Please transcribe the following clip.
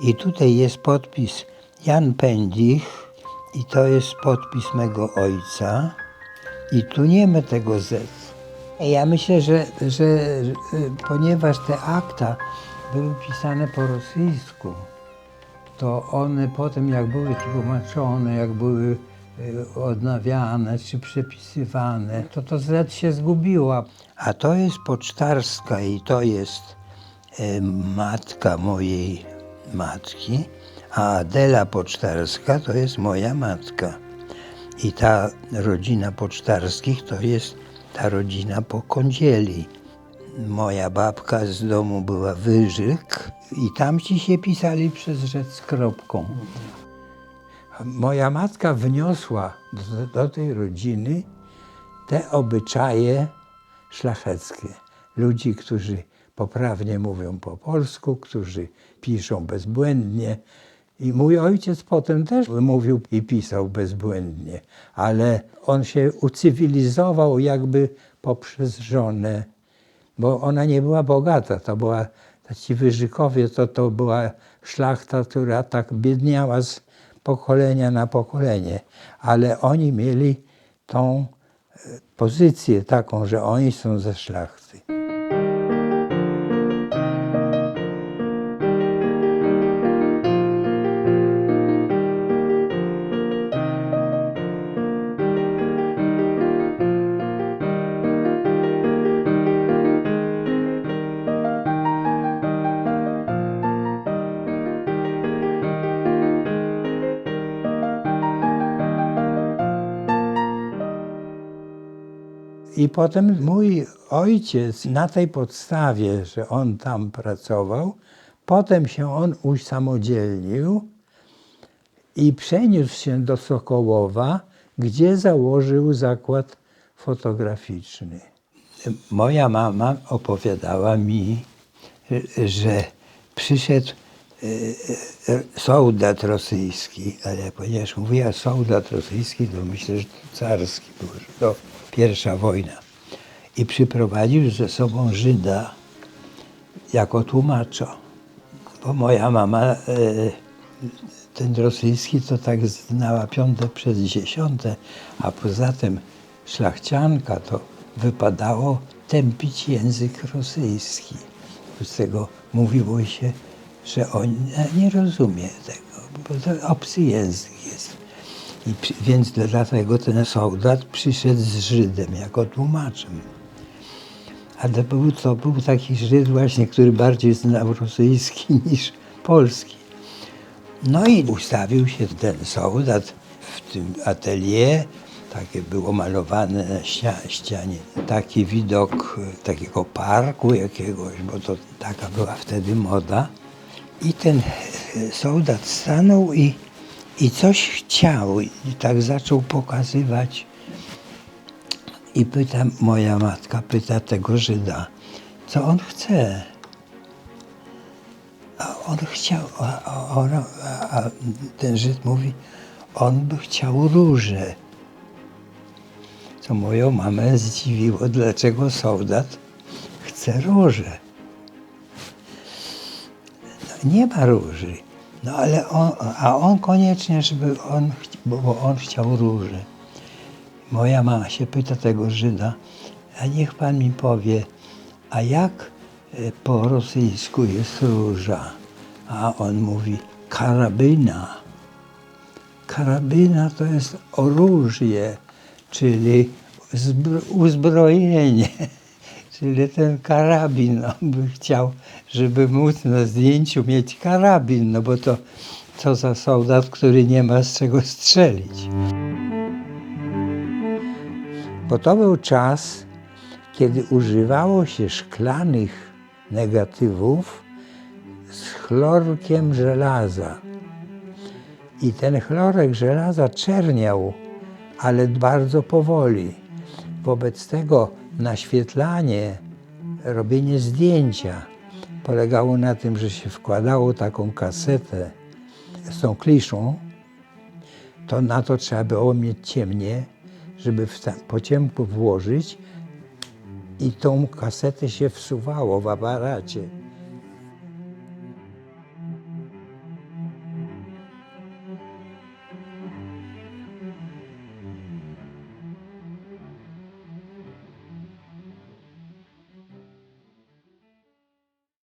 I tutaj jest podpis Jan Pędich i to jest podpis mego ojca. I tu nie ma tego Z. Ja myślę, że, że y, ponieważ te akta były pisane po rosyjsku, to one potem jak były tłumaczone, jak były y, odnawiane czy przepisywane, to to Z się zgubiło. A to jest pocztarska i to jest y, matka mojej matki, a Adela Pocztarska to jest moja matka. I ta rodzina Pocztarskich to jest ta rodzina po kądzieli. Moja babka z domu była Wyżyk i tamci się pisali przez rzecz z kropką. Moja matka wniosła do, do tej rodziny te obyczaje szlacheckie. Ludzi, którzy poprawnie mówią po polsku, którzy piszą bezbłędnie. I mój ojciec potem też mówił i pisał bezbłędnie, ale on się ucywilizował jakby poprzez żonę, bo ona nie była bogata, to była, ci Wyżykowie to, to była szlachta, która tak biedniała z pokolenia na pokolenie, ale oni mieli tą e, pozycję taką, że oni są ze szlachty. I potem mój ojciec na tej podstawie, że on tam pracował, potem się on usamodzielnił i przeniósł się do Sokołowa, gdzie założył zakład fotograficzny. Moja mama opowiadała mi, że przyszedł e, e, soldat rosyjski, ale ponieważ mówiła soldat rosyjski, to myślę, że carski był, to pierwsza wojna. I przyprowadził ze sobą Żyda jako tłumacza. Bo moja mama e, ten rosyjski to tak znała piąte przez dziesiąte, a poza tym szlachcianka to wypadało tępić język rosyjski. Z tego mówiło się, że on nie rozumie tego, bo to obcy język jest. I więc dlatego ten soldat przyszedł z Żydem jako tłumaczem. Ale był, to był taki Żyd właśnie, który bardziej znał rosyjski niż polski. No i ustawił się ten soldat w tym atelier, takie było malowane na ścia- ścianie, taki widok takiego parku jakiegoś, bo to taka była wtedy moda. I ten soldat stanął i, i coś chciał i tak zaczął pokazywać. I pyta, moja matka pyta tego Żyda, co on chce. A on chciał, a, a, a, a ten Żyd mówi, on by chciał róże. Co moją mamę zdziwiło, dlaczego soldat chce róże. No, nie ma róży. No ale on, a on koniecznie, żeby on, bo, on chciał róży. Moja mama się pyta tego Żyda, a niech pan mi powie, a jak e, po rosyjsku jest róża? A on mówi, karabina. Karabina to jest oróżje, czyli uzbrojenie. Czyli ten karabin, on by chciał, żeby móc na zdjęciu mieć karabin, no bo to co za soldat, który nie ma z czego strzelić. Bo to był czas, kiedy używało się szklanych negatywów z chlorkiem żelaza. I ten chlorek żelaza czerniał, ale bardzo powoli. Wobec tego naświetlanie, robienie zdjęcia polegało na tym, że się wkładało taką kasetę z tą kliszą, to na to trzeba było mieć ciemnie, żeby w po ciemku włożyć i tą kasetę się wsuwało w aparacie.